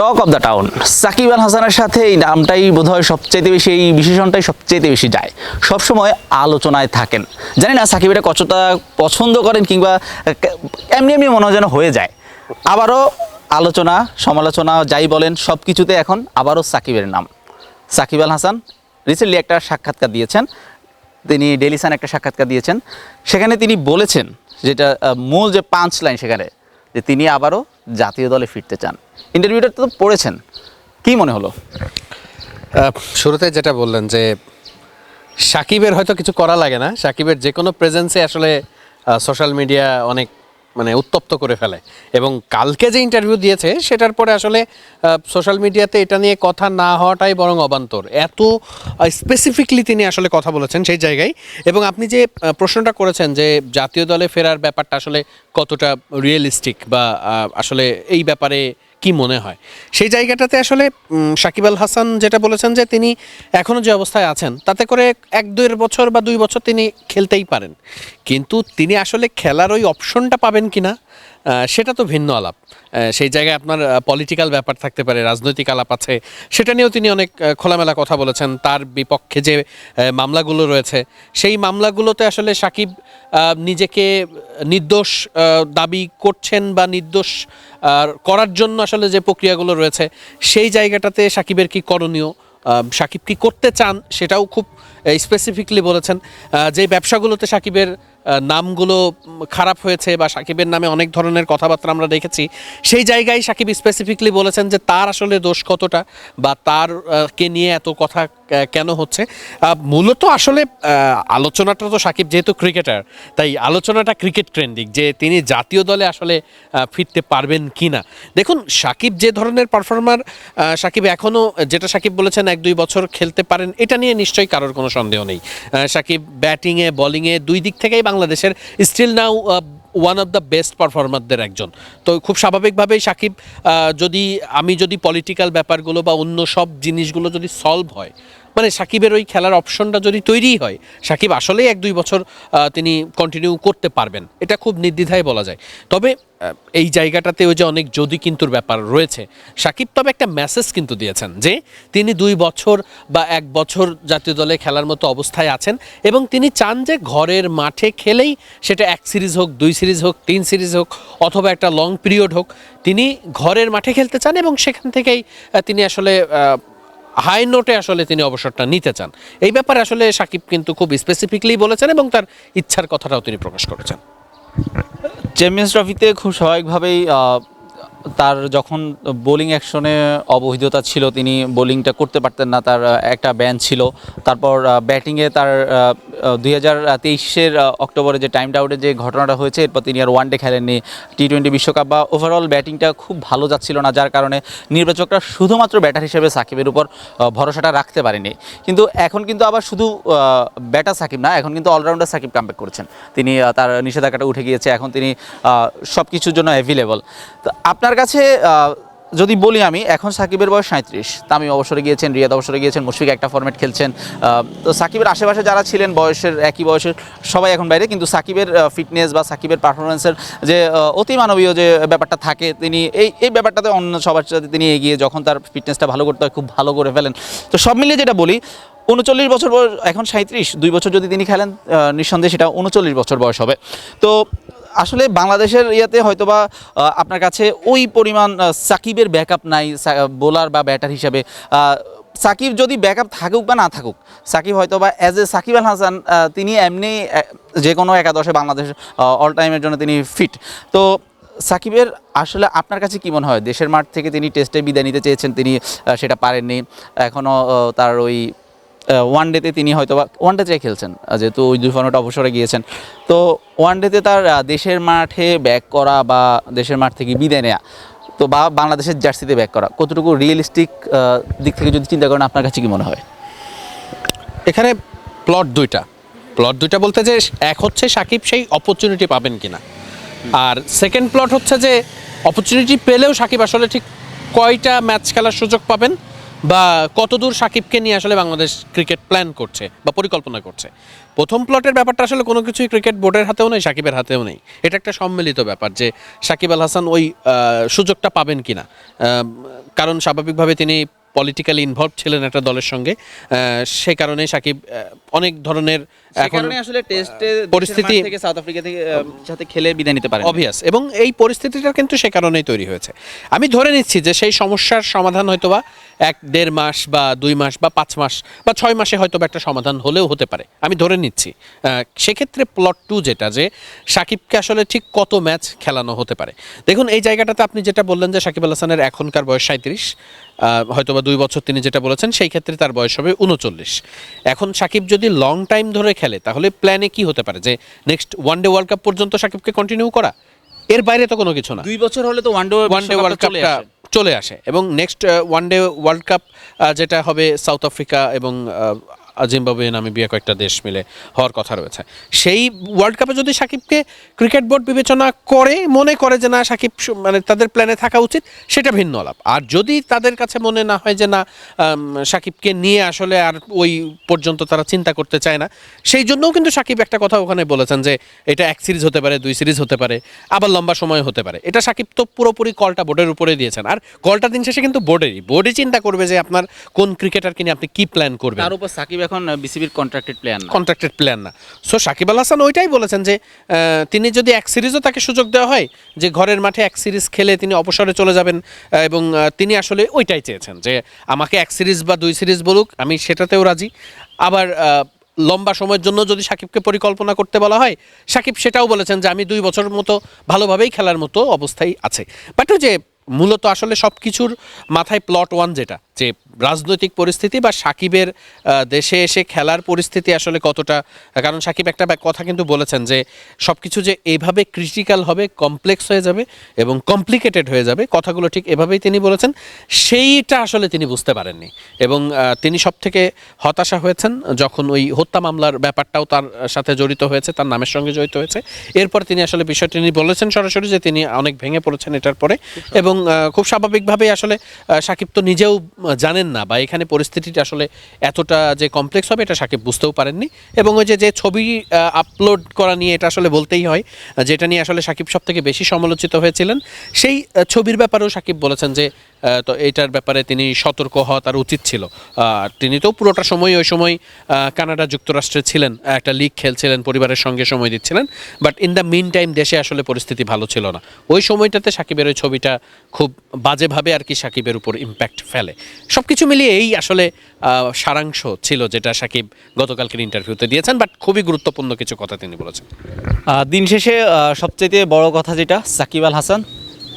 Talk of the town. Shakib Al হাসানের সাথে এই নামটাই বোধহয় সবচেয়ে বেশি, এই বিশেষণটাই সবচেয়ে বেশি যায়। সবসময় আলোচনায় থাকেন। জানি না সাকিব এটা কতটা পছন্দ করেন কিংবা এমনি এমনি মনে যেন হয়ে যায়। আবারও আলোচনা, সমালোচনা, যাই বলেন সব কিছুতে এখন আবারও সাকিবের নাম। সাকিব আল হাসান রিসেন্টলি একটা সাক্ষাৎকার দিয়েছেন। তিনি ডেলি সান একটা সাক্ষাৎকার দিয়েছেন। সেখানে তিনি বলেছেন যেটা মূল যে পাঁচ লাইন সেখানে যে তিনি আবারও জাতীয় দলে ফিরতে চান। ইন্টারভিউটা তো পড়েছেন। কি মনে হলো? শুরুতে যেটা বললেন যে, সাকিবের হয়তো কিছু করা লাগে না। সাকিবের যে কোনো প্রেজেন্সে আসলে সোশ্যাল মিডিয়া অনেক মানে উত্তপ্ত করে ফেলে। এবং কালকে যে ইন্টারভিউ দিয়েছে, সেটার পরে আসলে সোশ্যাল মিডিয়াতে এটা নিয়ে কথা না হওয়াটাই বরং অবান্তর। এত স্পেসিফিকলি তিনি আসলে কথা বলেছেন সেই জায়গায়। এবং আপনি যে প্রশ্নটা করেছেন যে, জাতীয় দলে ফেরার ব্যাপারটা আসলে কতটা রিয়েলিস্টিক বা আসলে এই ব্যাপারে কি মনে হয়? সেই জায়গাটাতে আসলে সাকিব আল হাসান যেটা বলেছেন যে তিনি এখনও যে অবস্থায় আছেন তাতে করে এক দুই বছর বা দুই বছর তিনি খেলতেই পারেন। কিন্তু তিনি আসলে খেলার ওই অপশনটা পাবেন কিনা আহ, সেটা তো ভিন্ন আলাপ। সেই জায়গায় আপনার পলিটিক্যাল ব্যাপার থাকতে পারে, রাজনৈতিক আলাপ আছে। সেটা নিয়েও তিনি অনেক খোলামেলা কথা বলেছেন। তার বিপক্ষে যে মামলাগুলো রয়েছে, সেই মামলাগুলোতে আসলে সাকিব নিজেকে নির্দোষ দাবি করছেন বা নির্দোষ করার জন্য আসলে যে প্রক্রিয়াগুলো রয়েছে, সেই জায়গাটাতে সাকিবের কি করণীয়? সাকিব কি করতে চান? সেটাও খুব স্পেসিফিকলি বলেছেন। যে ব্যবসাগুলোতে সাকিবের নামগুলো খারাপ হয়েছে বা সাকিবের নামে অনেক ধরনের কথাবার্তা আমরা দেখেছি, সেই জায়গায় সাকিব স্পেসিফিকলি বলেছেন যে তার আসলে দোষ কতটা বা তার কে নিয়ে এত কথা কেন হচ্ছে? মূলত আসলে আলোচনাটা তো সাকিব যেহেতু ক্রিকেটার, তাই আলোচনাটা ক্রিকেট ট্রেন্ডিং, যে তিনি জাতীয় দলে আসলে ফিরতে পারবেন কি না দেখুন, সাকিব যে ধরনের পারফর্মার সাকিব এখনও যেটা সাকিব বলেছেন, এক দুই বছর খেলতে পারেন, এটা নিয়ে নিশ্চয়ই কারোর কোনো সন্দেহ নেই। সাকিব ব্যাটিংয়ে বলিংয়ে দুই দিক থেকেই বাংলাদেশের still now one of the best পারফরমারদের একজন। তো খুব স্বাভাবিকভাবেই সাকিব যদি, আমি যদি পলিটিক্যাল ব্যাপারগুলো বা অন্য সব জিনিসগুলো যদি সলভ হয় মানে সাকিবের ওই খেলার অপশনটা যদি তৈরি হয়, সাকিব আসলেই এক দুই বছর তিনি কন্টিনিউ করতে পারবেন। এটা খুব নির্দ্বিধায় বলা যায়। তবে এই জায়গাটাতে ওই যে অনেক যদি কিন্তুর ব্যাপার রয়েছে, সাকিব তবে একটা মেসেজ কিন্তু দিয়েছেন যে, তিনি দুই বছর বা এক বছর জাতীয় দলে খেলার মতো অবস্থায় আছেন এবং তিনি চান যে ঘরের মাঠে খেলেই সেটা এক সিরিজ হোক, দুই সিরিজ হোক, তিন সিরিজ হোক অথবা একটা লং পিরিয়ড হোক, তিনি ঘরের মাঠে খেলতে চান এবং সেখান থেকেই তিনি আসলে হাই নোটে আসলে তিনি অবসরটা নিতে চান। এই ব্যাপারে আসলে সাকিব কিন্তু খুব স্পেসিফিকলি বলেছেন এবং তার ইচ্ছার কথাটাও তিনি প্রকাশ করেছেন। চ্যাম্পিয়ন্স ট্রফিতে খুব স্বাভাবিকভাবেই তার যখন বোলিং অ্যাকশনে অবহিততা ছিল, তিনি বোলিংটা করতে পারতেন না, তার একটা ব্যান ছিল। তারপর ব্যাটিংয়ে তার দুই হাজার তেইশের অক্টোবরে যে টাইমটা আউটে যে ঘটনাটা হয়েছে, এরপর তিনি আর ওয়ান ডে খেলেননি টি টোয়েন্টি বিশ্বকাপ। বা ওভারঅল ব্যাটিংটা খুব ভালো যাচ্ছিল না, যার কারণে নির্বাচকরা শুধুমাত্র ব্যাটার হিসেবে সাকিবের উপর ভরসাটা রাখতে পারেনি। কিন্তু এখন কিন্তু আবার শুধু ব্যাটার সাকিব না, এখন কিন্তু অলরাউন্ডার সাকিব কামব্যাক করেছেন। তিনি তার নিষেধাজ্ঞাটা উঠে গিয়েছে, এখন তিনি সব কিছুর জন্য অ্যাভেলেবল তো আপনার কাছে যদি বলি আমি এখন সাকিবের বয়স সাঁত্রিশ তামিম অবসরে গিয়েছেন রিয়াদ অবসরে গিয়েছেন মুশফিক একটা ফরম্যাট খেলছেন তো সাকিবের আশেপাশে যারা ছিলেন বয়সের একই বয়সের সবাই এখন বাইরে কিন্তু সাকিবের ফিটনেস বা সাকিবের পারফরমেন্সের যে আহ, অতি মানবীয় যে ব্যাপারটা থাকে তিনি এই এই ব্যাপারটাতে অন্য সবার সাথে তিনি এগিয়ে যখন তার ফিটনেসটা ভালো করতে হয় খুব ভালো করে ফেলেন। তো সব মিলিয়ে যেটা বলি উনচল্লিশ বছর বয়স এখন সাঁত্রিশ দুই বছর যদি তিনি খেলেন নিঃসন্দেহে সেটা উনচল্লিশ বছর বয়স হবে। তো আসলে বাংলাদেশের ইয়েতে হয়তোবা আপনার কাছে ওই পরিমাণ সাকিবের ব্যাকআপ নাই বোলার বা ব্যাটার হিসাবে। সাকিব যদি ব্যাকআপ থাকুক বা না থাকুক, সাকিব হয়তো বা অ্যাজ এ সাকিব আল হাসান তিনি এমনি যে কোনো একাদশে বাংলাদেশ অল টাইমের জন্য তিনি ফিট তো সাকিবের আসলে আপনার কাছে কি মনে হয়? দেশের মাঠ থেকে তিনি টেস্টে বিদায় নিতে চেয়েছেন, তিনি সেটা পারেননি এখনও তার ওই ওয়ান ডেতে তিনি হয়তো বা ওয়ান ডেতে খেলছেন যেহেতু ওই দুই ফর্মেট অবসরে গিয়েছেন। তো ওয়ান ডেতে তার দেশের মাঠে ব্যাক করা বা দেশের মাঠ থেকে বিদায় নেওয়া তো বা বাংলাদেশের জার্সিতে ব্যাক করা, কতটুকু রিয়েলিস্টিক দিক থেকে যদি চিন্তা করেন, আপনার কাছে কি মনে হয়? এখানে প্লট দুইটা। প্লট দুইটা বলতে যে, এক হচ্ছে সাকিব সেই অপরচুনিটি পাবেন কিনা। আর সেকেন্ড প্লট হচ্ছে যে অপরচুনিটি পেলেও সাকিব আসলে ঠিক কয়টা ম্যাচ খেলার সুযোগ পাবেন বা কতদূর সাকিবকে নিয়ে আসলে বাংলাদেশ ক্রিকেট প্ল্যান করছে বা পরিকল্পনা করছে? প্রথম প্লটের ব্যাপারটা আসলে কোনো কিছুই ক্রিকেট বোর্ডের হাতেও নেই, সাকিবের হাতেও নেই। এটা একটা সম্মিলিত ব্যাপার যে সাকিব আল হাসান ওই সুযোগটা পাবেন কিনা। কারণ স্বাভাবিকভাবে তিনি পলিটিক্যালি ইনভলভ ছিলেন একটা দলের সঙ্গে সে কারণে সাকিব অনেক ধরনের এখন আসলে টেস্টে পরিস্থিতি- থেকে সাউথ আফ্রিকা থেকে সাথে খেলে বিদায় নিতে পারে অবভিয়াস এবং এই পরিস্থিতিটা কিন্তু সে কারণেই তৈরি হয়েছে। আমি ধরে নিচ্ছি যে সেই সমস্যার সমাধান হয়তোবা এক দেড় মাস বা দুই মাস বা পাঁচ মাস বা ছয় মাসে হয়তো বা একটা সমাধান হলেও হতে পারে। আমি ধরে নিচ্ছি সেক্ষেত্রে প্লট টু যেটা যে সাকিবকে আসলে ঠিক কত ম্যাচ খেলানো হতে পারে। দেখুন এই জায়গাটাতে আপনি যেটা বললেন যে সাকিব আল হাসানের এখনকার বয়স সাঁত্রিশ হয়তো বা দুই বছর তিনি যেটা বলেছেন সেই ক্ষেত্রে তার বয়স হবে উনচল্লিশ এখন সাকিব যদি লং টাইম ধরে খেলে তাহলে প্ল্যানে কি হতে পারে যে next one day world cup পর্যন্ত সাকিবকে কন্টিনিউ করা? এর বাইরে তো কোনো কিছু না। দুই বছর হলে তো one day one day world কাপটা চলে আসে। এবং next one day world cup যেটা হবে সাউথ আফ্রিকা এবং জিম্বাবুয়ে, নামিবিয়া কয়েকটা দেশ মিলে হওয়ার কথা রয়েছে। সেই ওয়ার্ল্ড কাপে যদি সাকিবকে ক্রিকেট বোর্ড বিবেচনা করে, মনে করে যে না, সাকিব মানে তাদের প্ল্যানে থাকা উচিত, সেটা ভিন্ন আলাপ। আর যদি তাদের কাছে মনে না হয় যে না সাকিবকে নিয়ে আসলে আর ওই পর্যন্ত তারা চিন্তা করতে চায় না, সেই জন্যও কিন্তু সাকিব একটা কথা ওখানে বলেছেন যে, এটা এক সিরিজ হতে পারে, দুই সিরিজ হতে পারে, আবার লম্বা সময় হতে পারে। এটা সাকিব তো পুরোপুরি কলটা বোর্ডের উপরে দিয়েছেন। আর কলটা দিন শেষে কিন্তু বোর্ডেরই। বোর্ডই চিন্তা করবে যে আপনার কোন ক্রিকেটারকে নিয়ে আপনি কি প্ল্যান করবেন। তার উপর সাকিব এখন বিসিবির কন্ট্রাক্টেড প্লেয়ার না। কন্ট্রাক্টেড প্ল্যান না। সো সাকিব আল হাসান ওইটাই বলেছেন যে তিনি যদি এক সিরিজও তাকে সুযোগ দেওয়া হয়, যে ঘরের মাঠে এক সিরিজ খেলে তিনি অবসরে চলে যাবেন এবং তিনি আসলে ওইটাই চেয়েছেন যে, আমাকে এক সিরিজ বা দুই সিরিজ বলুক, আমি সেটাতেও রাজি। আবার লম্বা সময়ের জন্য যদি সাকিবকে পরিকল্পনা করতে বলা হয় সাকিব সেটাও বলেছেন যে, আমি দুই বছর মতো ভালোভাবেই খেলার মতো অবস্থায় আছে। বাট যে মূলত আসলে সব কিছুর মাথায় প্লট ওয়ান যেটা, যে রাজনৈতিক পরিস্থিতি বা সাকিবের দেশে এসে খেলার পরিস্থিতি আসলে কতটা, কারণ সাকিব একটা কথা কিন্তু বলেছেন যে সব কিছু যে এইভাবে ক্রিটিক্যাল হবে কমপ্লেক্স হয়ে যাবে এবং কমপ্লিকেটেড হয়ে যাবে, কথাগুলো ঠিক এভাবেই তিনি বলেছেন, সেইটা আসলে তিনি বুঝতে পারেননি এবং তিনি সব থেকে হতাশা হয়েছেন যখন ওই হত্যা মামলার ব্যাপারটাও তার সাথে জড়িত হয়েছে, তার নামের সঙ্গে জড়িত হয়েছে। এরপর তিনি আসলে বিষয়টি নিয়ে বলেছেন সরাসরি যে তিনি অনেক ভেঙে পড়েছেন এটার পরে এবং খুব স্বাভাবিকভাবে আসলে সাকিব তো নিজেও জানেন না বা এখানে পরিস্থিতিটা আসলে এতটা যে কমপ্লেক্স হবে, এটা সাকিব বুঝতেও পারেননি। এবং ওই যে যে ছবি আপলোড করা নিয়ে এটা আসলে বলতেই হয়, যেটা নিয়ে আসলে সাকিব সব থেকে বেশি সমালোচিত হয়েছিলেন, সেই ছবির ব্যাপারেও সাকিব বলেছেন যে তো এইটার ব্যাপারে তিনি সতর্ক হওয়া তার উচিত ছিল। আর তিনি তো পুরোটা সময় ওই সময় কানাডা যুক্তরাষ্ট্রে ছিলেন, একটা লিগ খেলছিলেন, পরিবারের সঙ্গে সময় দিচ্ছিলেন। But in the mean time দেশে আসলে পরিস্থিতি ভালো ছিল না। ওই সময়টাতে সাকিবের ওই ছবিটা খুব বাজেভাবে আর কি সাকিবের উপর ইম্প্যাক্ট ফেলে। সব কিছু মিলিয়ে এই আসলে সারাংশ ছিল যেটা সাকিব গতকালকের ইন্টারভিউতে দিয়েছেন বাট খুবই গুরুত্বপূর্ণ কিছু কথা তিনি বলেছেন। দিন শেষে সবচেয়ে বড় কথা যেটা, সাকিব আল হাসান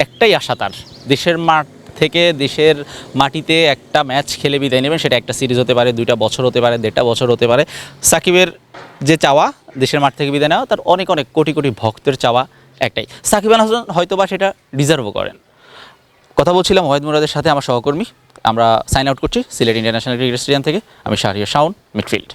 একটাই আশা তার, দেশের মাঠ থেকে দেশের মাটিতে একটা ম্যাচ খেলে বিদায় নেবেন। সেটা একটা সিরিজ হতে পারে, দুইটা বছর হতে পারে, দেড়টা বছর হতে পারে। সাকিবের যে চাওয়া, দেশের মাঠ থেকে বিদায় নেওয়া, তার অনেক অনেক কোটি কোটি ভক্তের চাওয়া একটাই। সাকিব আল হাসান হয়তোবা সেটা ডিজার্ভও করেন। কথা বলছিলাম ওয়াহিদ মুরাদের সাথে আমার সহকর্মী। আমরা সাইন আউট করছি সিলেট ইন্টারন্যাশনাল ক্রিকেট স্টেডিয়াম থেকে। আমি শাহরিয়া শাওন মিডফিল্ড